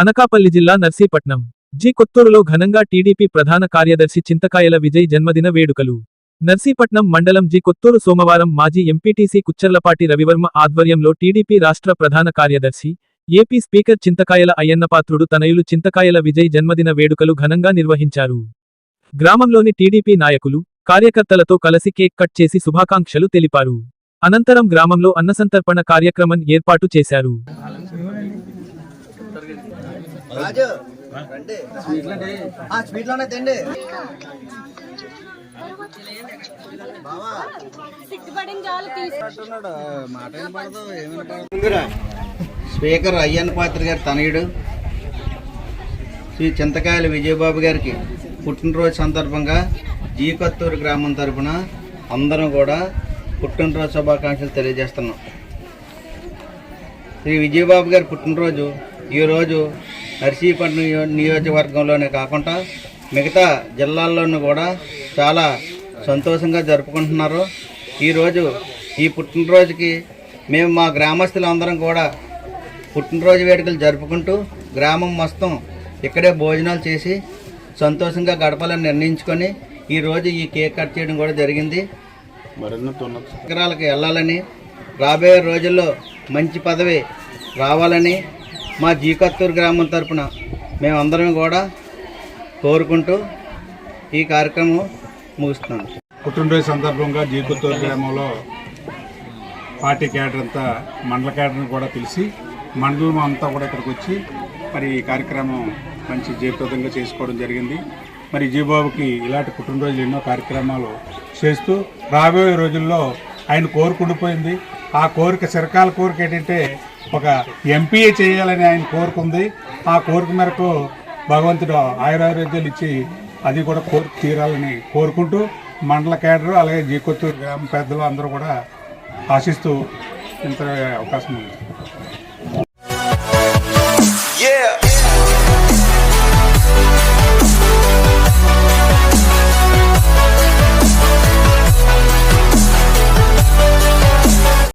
అనకాపల్లి జిల్లా నర్సీపట్నం. జి. కొత్తూరులో ఘనంగా టీడీపీ ప్రధాన కార్యదర్శి చింతకాయల విజయ్ జన్మదిన వేడుకలు. నర్సీపట్నం మండలం జి. కొత్తూరు సోమవారం మాజీ ఎంపీటీసీ కుచ్చర్లపాటి రవివర్మ ఆధ్వర్యంలో టీడీపీ రాష్ట్ర ప్రధాన కార్యదర్శి ఏపీ స్పీకర్ చింతకాయల అయ్యన్నపాత్రుడు తనయులు చింతకాయల విజయ్ జన్మదిన వేడుకలు ఘనంగా నిర్వహించారు. గ్రామంలోని టీడీపీ నాయకులు కార్యకర్తలతో కలిసి కేక్ కట్ చేసి శుభాకాంక్షలు తెలిపారు. అనంతరం గ్రామంలో అన్నసంతర్పణ కార్యక్రమం ఏర్పాటు చేశారు. రాజు స్వీట్లోనే తిండి. స్పీకర్ అయ్యన్న పాత్ర గారి తనయుడు. శ్రీ చింతకాయల విజయబాబు గారికి పుట్టినరోజు సందర్భంగా జీ కొత్తూరు గ్రామం తరపున అందరం కూడా పుట్టినరోజు శుభాకాంక్షలు తెలియజేస్తున్నాం. శ్రీ విజయబాబు గారి పుట్టినరోజు ఈరోజు నర్సీపట్నం నియో- నియోజకవర్గంలోనే కాకుండా మిగతా జిల్లాల్లోనూ కూడా చాలా సంతోషంగా జరుపుకుంటున్నారు. ఈరోజు ఈ పుట్టినరోజుకి మేము మా గ్రామస్తులందరం కూడా పుట్టినరోజు వేడుకలు జరుపుకుంటూ గ్రామం మొత్తం ఇక్కడే భోజనాలు చేసి సంతోషంగా గడపాలని నిర్ణయించుకొని ఈరోజు ఈ కేక్ కట్ చేయడం కూడా జరిగింది. శిఖరాలకు వెళ్ళాలని రాబోయే రోజుల్లో మంచి పదవి రావాలని మా జీకత్తూరు గ్రామం తరపున మేమందరం కూడా కోరుకుంటూ ఈ కార్యక్రమం ముగిస్తున్నాం. పుట్టినరోజు సందర్భంగా జీకత్తూరు గ్రామంలో పార్టీ క్యాడర్ అంతా మండల క్యాడర్ని కూడా పిలిచి మండలం అంతా కూడా ఇక్కడికి వచ్చి మరి ఈ కార్యక్రమం మంచి జీవితంగా చేసుకోవడం జరిగింది. మరి జీబాబుకి ఇలాంటి పుట్టినరోజులు ఎన్నో కార్యక్రమాలు చేస్తూ రాబోయే రోజుల్లో ఆయన కోరుకుండిపోయింది. ఆ కోరిక చిరకాల కోరిక ఏంటంటే ఒక ఎంపీఏ చేయాలని ఆయన కోరుకుంది ఆ కోరిక మేరకు భగవంతుడు ఆయురారోగ్యాలు ఇచ్చి అది కూడా కోరిక తీరాలని కోరుకుంటూ మండల కేడరు అలాగే జీకొత్తూరు గ్రామ పెద్దలు అందరూ కూడా ఆశిస్తూ ఇంత అవకాశం ఉంది.